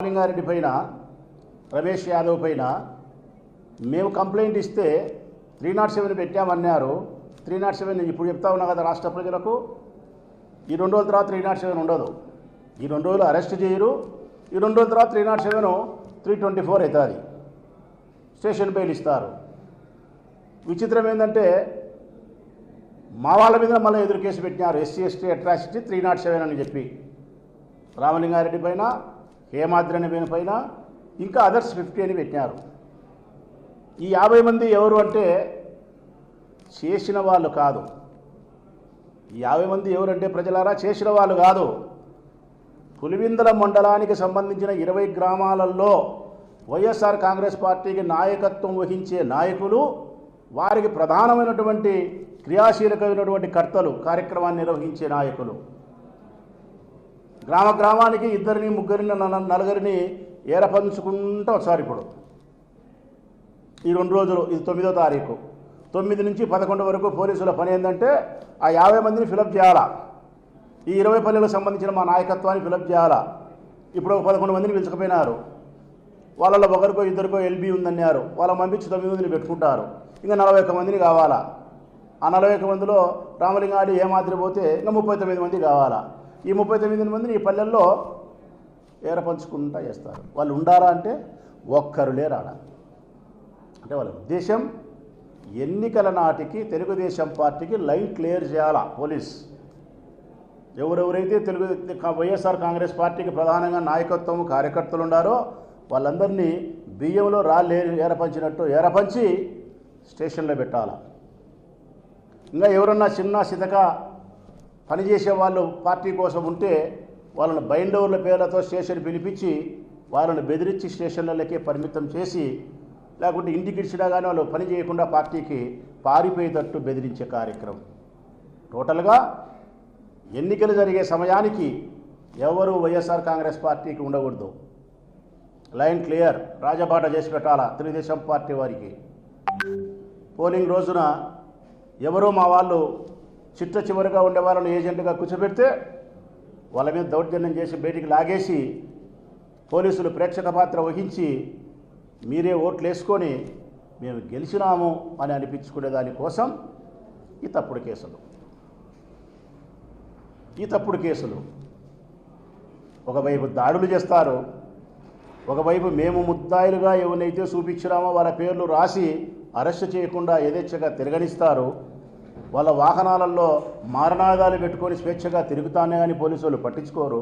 రామలింగారెడ్డి పైన రమేష్ యాదవ్ పైన మేము కంప్లైంట్ ఇస్తే త్రీ నాట్ సెవెన్ పెట్టామన్నారు. త్రీ నాట్ సెవెన్ ఇప్పుడు చెప్తా ఉన్నా కదా రాష్ట్ర ప్రజలకు. ఈ రెండు రోజుల తర్వాత త్రీ నాట్ సెవెన్ ఉండదు. ఈ రెండు రోజులు అరెస్ట్ చేయరు. ఈ రెండు రోజుల తర్వాత three nought seven three twenty four అవుతుంది. స్టేషన్ బెయిల్ ఇస్తారు. విచిత్రం ఏంటంటే మా వాళ్ళ మీద మళ్ళీ ఎదురు కేసు పెట్టినారు. SC ST atrocity three nought seven అని చెప్పి. రామలింగారెడ్డి పైన హేమాద్రి అనే పైన ఇంకా అదర్స్ ఫిఫ్టీ అని పెట్టినారు. ఈ యాభై మంది ఎవరు అంటే చేసిన వాళ్ళు కాదు. ఈ యాభై మంది ఎవరంటే ప్రజలారా చేసిన వాళ్ళు కాదు. పులివిందల మండలానికి సంబంధించిన ఇరవై గ్రామాలలో వైఎస్ఆర్ కాంగ్రెస్ పార్టీకి నాయకత్వం వహించే నాయకులు వారికి ప్రధానమైనటువంటి క్రియాశీలకమైనటువంటి కర్తలు కార్యక్రమాన్ని నిర్వహించే నాయకులు. గ్రామ గ్రామానికి ఇద్దరిని ముగ్గురిని నలుగురిని ఏరపంచుకుంటూ వచ్చారు ఇప్పుడు. ఈ రెండు రోజులు ఇది తొమ్మిదో తారీఖు. తొమ్మిది నుంచి పదకొండు వరకు పోలీసుల పని ఏంటంటే ఆ యాభై మందిని ఫిలప్ చేయాలా? ఈ ఇరవై పల్లెలకు సంబంధించిన మా నాయకత్వాన్ని ఫిలప్ చేయాలా? ఇప్పుడు ఒక పదకొండు మందిని పిలుచుకుపోయినారు. వాళ్ళలో ఒకరికో ఇద్దరికో ఎల్బీ ఉందన్నారు. వాళ్ళ పంపించి తొమ్మిది మందిని పెట్టుకుంటారు. ఇంకా నలభై ఒక్క మందిని కావాలా? ఆ నలభై ఒక్క మందిలో రామలింగాడి ఏమాదిరి పోతే ఇంకా ముప్పై తొమ్మిది మంది కావాలా? ఈ ముప్పై తొమ్మిది మందిని ఈ పల్లెల్లో ఏరపంచుకుంటా చేస్తారు. వాళ్ళు ఉండారా అంటే ఒక్కరు లేరాడ? అంటే వాళ్ళ ఉద్దేశం ఎన్నికల నాటికి తెలుగుదేశం పార్టీకి లైన్ క్లియర్ చేయాలా? పోలీస్. ఎవరెవరైతే తెలుగు వైఎస్ఆర్ కాంగ్రెస్ పార్టీకి ప్రధానంగా నాయకత్వం కార్యకర్తలు ఉండారో వాళ్ళందరినీ బియ్యంలో రాళ్ళు ఏరపంచినట్టు ఏరపంచి స్టేషన్లో పెట్టాల? ఇంకా ఎవరన్నా చిన్న సితక పనిచేసే వాళ్ళు పార్టీ కోసం ఉంటే వాళ్ళని బయలుదేరుల పేర్లతో స్టేషన్ పిలిపించి వాళ్ళని బెదిరించి స్టేషన్లకే పరిమితం చేసి లేకుంటే ఇంటికి ఇచ్చినా కానీ వాళ్ళు పని చేయకుండా పార్టీకి పారిపోయేటట్టు బెదిరించే కార్యక్రమం. టోటల్గా ఎన్నికలు జరిగే సమయానికి ఎవరు వైఎస్ఆర్ కాంగ్రెస్ పార్టీకి ఉండకూడదు. Line clear. రాజబాట చేసి పెట్టాలా? తెలుగుదేశం పార్టీ వారికి. పోలింగ్ రోజున ఎవరో మా వాళ్ళు చిట్ట చివరిగా ఉండే వాళ్ళని ఏజెంట్గా కూర్చోబెడితే వాళ్ళ మీద దౌర్జన్యం చేసి బయటికి లాగేసి పోలీసులు ప్రేక్షక పాత్ర వహించి మీరే ఓట్లు వేసుకొని మేము గెలిచినాము అని అనిపించుకునే దానికోసం ఈ తప్పుడు కేసులు. ఈ తప్పుడు కేసులు. ఒకవైపు దాడులు చేస్తారు. ఒకవైపు మేము ముద్దాయిలుగా ఎవరినైతే చూపించినామో వాళ్ళ పేర్లు రాసి అరెస్ట్ చేయకుండా యథేచ్ఛగా తిరగనిస్తారు. వాళ్ళ వాహనాలలో మారణాగాలు పెట్టుకొని స్వేచ్ఛగా తిరుగుతానే కానీ పోలీసులు పట్టించుకోరు.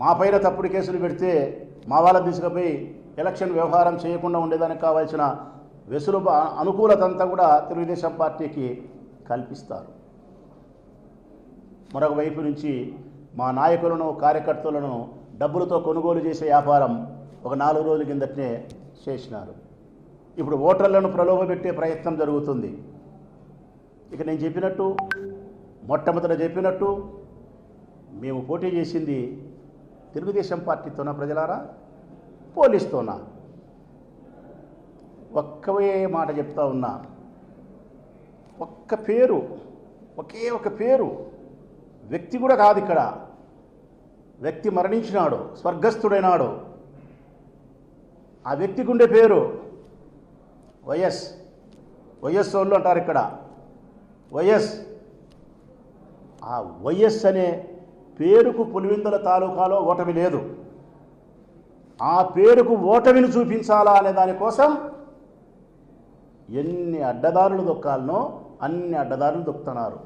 మా పైన తప్పుడు కేసులు పెడితే మా వాళ్ళ తీసుకుపోయి ఎలక్షన్ వ్యవహారం చేయకుండా ఉండేదానికి కావాల్సిన వెసులు అనుకూలత అంతా కూడా తెలుగుదేశం పార్టీకి కల్పిస్తారు. మరొక వైపు నుంచి మా నాయకులను కార్యకర్తలను డబ్బులతో కొనుగోలు చేసే వ్యాపారం ఒక నాలుగు రోజుల కిందటనే చేసినారు. ఇప్పుడు ఓటర్లను ప్రలోభపెట్టే ప్రయత్నం జరుగుతుంది. ఇక నేను చెప్పినట్టు మొట్టమొదట చెప్పినట్టు మేము పోటీ చేసింది తెలుగుదేశం పార్టీతోనా ప్రజలారా? పోలీస్తోనా? ఒక్కవే మాట చెప్తా ఉన్నా ఒక్క పేరు ఒకే ఒక పేరు వ్యక్తి కూడా కాదు ఇక్కడ. వ్యక్తి మరణించినాడు స్వర్గస్థుడైనాడు. ఆ వ్యక్తికి ఉండే పేరు వైఎస్ వైఎస్ వాళ్ళు అంటారు ఇక్కడ. వైఎస్. ఆ వైఎస్ అనే పేరుకు పులివిందుల తాలూకాలో ఓటమి లేదు. ఆ పేరుకు ఓటమిని చూపించాలా అనే దానికోసం ఎన్ని అడ్డదారులు దొక్కాలనో అన్ని అడ్డదారులు దొక్కుతున్నారు.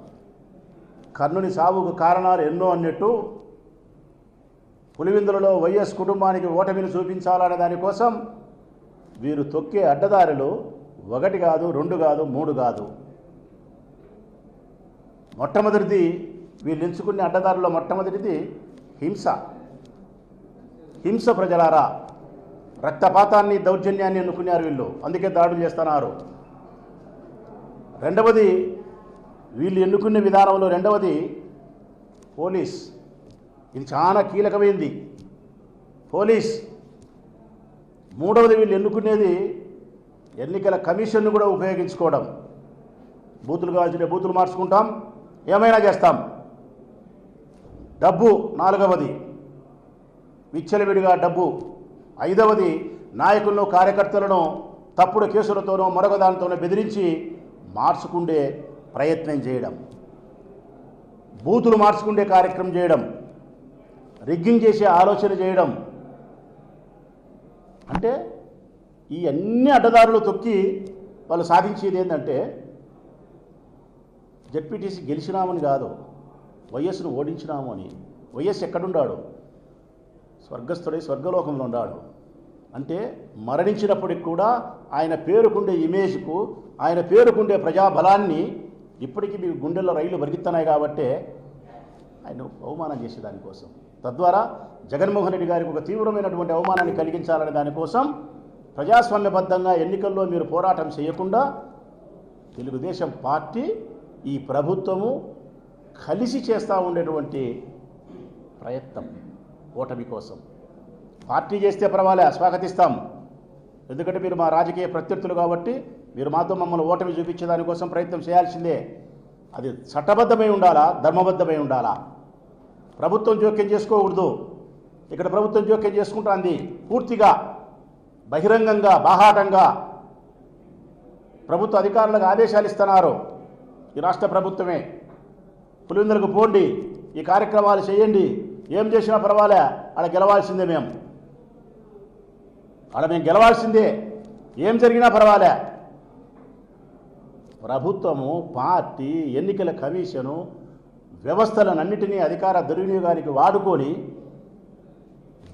కర్ణుని సావుకు కారణాలు ఎన్నో అన్నట్టు పులివిందులలో వైఎస్ కుటుంబానికి ఓటమిని చూపించాలనే దానికోసం వీరు తొక్కే అడ్డదారులు ఒకటి కాదు రెండు కాదు మూడు కాదు. మొట్టమొదటిది వీళ్ళు ఎంచుకునే అడ్డదారుల్లో మొట్టమొదటిది హింస. హింస ప్రజలారా రక్తపాతాన్ని దౌర్జన్యాన్ని ఎన్నుకున్నారు వీళ్ళు. అందుకే దాడులు చేస్తున్నారు. రెండవది వీళ్ళు ఎన్నుకునే విధానంలో రెండవది పోలీస్. ఇది చాలా కీలకమైంది. పోలీస్. మూడవది వీళ్ళు ఎన్నుకునేది ఎన్నికల కమిషన్ను కూడా ఉపయోగించుకోవడం. బూతులు కావాల్సిన బూతులు మార్చుకుంటాం. ఏమైనా చేస్తాం. డబ్బు నాలుగవది. విచ్చలవిడిగా డబ్బు. ఐదవది నాయకులను కార్యకర్తలను తప్పుడు కేసులతోనో మరొక దానితోనో బెదిరించి మార్చుకుండే ప్రయత్నం చేయడం. బూతులు మార్చుకుండే కార్యక్రమం చేయడం. రిగ్గింగ్ చేసే ఆలోచన చేయడం. అంటే ఈ అన్ని అడ్డదారులు తొక్కి వాళ్ళు సాధించేది ఏంటంటే జడ్పీటీసీ గెలిచినామని కాదు. వైఎస్ను ఓడించినాము అని. వైఎస్ ఎక్కడున్నాడు స్వర్గస్థుడై స్వర్గలోకంలో ఉన్నాడు. అంటే మరణించినప్పటికి కూడా ఆయన పేరుకుండే ఇమేజ్కు ఆయన పేరుకుండే ప్రజాబలాన్ని ఇప్పటికీ మీ గుండెల్లో రైళ్ళు పరిగెత్తున్నాయి కాబట్టే ఆయన అవమానం చేసే దానికోసం తద్వారా జగన్మోహన్ రెడ్డి గారికి ఒక తీవ్రమైనటువంటి అవమానాన్ని కలిగించాలనే దానికోసం ప్రజాస్వామ్యబద్ధంగా ఎన్నికల్లో మీరు పోరాటం చేయకుండా తెలుగుదేశం పార్టీ ఈ ప్రభుత్వము కలిసి చేస్తూ ఉండేటువంటి ప్రయత్నం ఓటమి కోసం. పార్టీ చేస్తే పర్వాలే స్వాగతిస్తాం. ఎందుకంటే మీరు మా రాజకీయ ప్రత్యర్థులు కాబట్టి మీరు మాతో మమ్మల్ని ఓటమి చూపించే దానికోసం ప్రయత్నం చేయాల్సిందే. అది చట్టబద్ధమై ఉండాలా ధర్మబద్ధమై ఉండాలా? ప్రభుత్వం జోక్యం చేసుకోకూడదు. ఇక్కడ ప్రభుత్వం జోక్యం చేసుకుంటుంది పూర్తిగా బహిరంగంగా బాహాటంగా. ప్రభుత్వ అధికారులకు ఆదేశాలు ఇస్తున్నారు. ఈ రాష్ట్ర ప్రభుత్వమే. పులివెందులకు పోండి ఈ కార్యక్రమాలు చేయండి. ఏం చేసినా పర్వాలే ఆడ గెలవాల్సిందే మేము ఆడ మేము గెలవాల్సిందే ఏం జరిగినా పర్వాలే. ప్రభుత్వము పార్టీ ఎన్నికల కమిషను వ్యవస్థలనన్నిటినీ అధికార దుర్వినియోగానికి వాడుకొని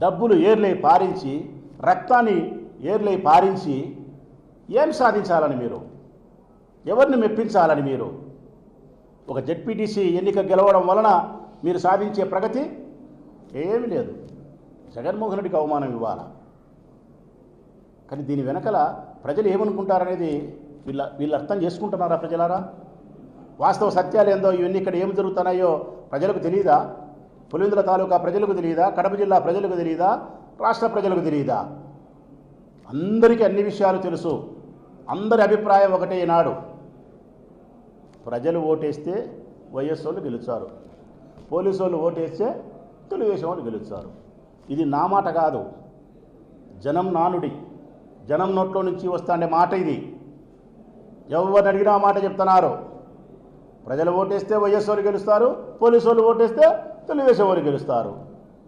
డబ్బులు ఏర్లై పారించి రక్తాన్ని ఏర్లై పారించి ఏం సాధించాలని మీరు? ఎవరిని మెప్పించాలని మీరు? ఒక జెడ్పీటీసీ ఎన్నిక గెలవడం వలన మీరు సాధించే ప్రగతి ఏమీ లేదు. జగన్మోహన్ రెడ్డికి అవమానం ఇవ్వాలా? కానీ దీని వెనకల ప్రజలు ఏమనుకుంటారనేది వీళ్ళ వీళ్ళు అర్థం చేసుకుంటున్నారా ప్రజలారా? వాస్తవ సత్యాలు ఏందో ఇవన్నీ ఇక్కడ ఏం జరుగుతున్నాయో ప్రజలకు తెలియదా పులివెందుల తాలూకా ప్రజలకు తెలియదా కడప జిల్లా ప్రజలకు తెలియదా రాష్ట్ర ప్రజలకు తెలియదా అందరికీ అన్ని విషయాలు తెలుసు. అందరి అభిప్రాయం ఒకటే ఈనాడు. ప్రజలు ఓటేస్తే వైఎస్ వాళ్ళు గెలుస్తారు. పోలీసు వాళ్ళు ఓటేస్తే తెలుగుదేశం వాళ్ళు గెలుస్తారు. ఇది నా మాట కాదు. జనం నానుడి. జనం నోట్లో నుంచి వస్తాండే మాట ఇది. ఎవరిని అడిగినా ఆ మాట చెప్తున్నారు. ప్రజలు ఓటేస్తే వైఎస్ వాళ్ళు గెలుస్తారు పోలీసు వాళ్ళు ఓటేస్తే తెలుగుదేశం వాళ్ళు గెలుస్తారు.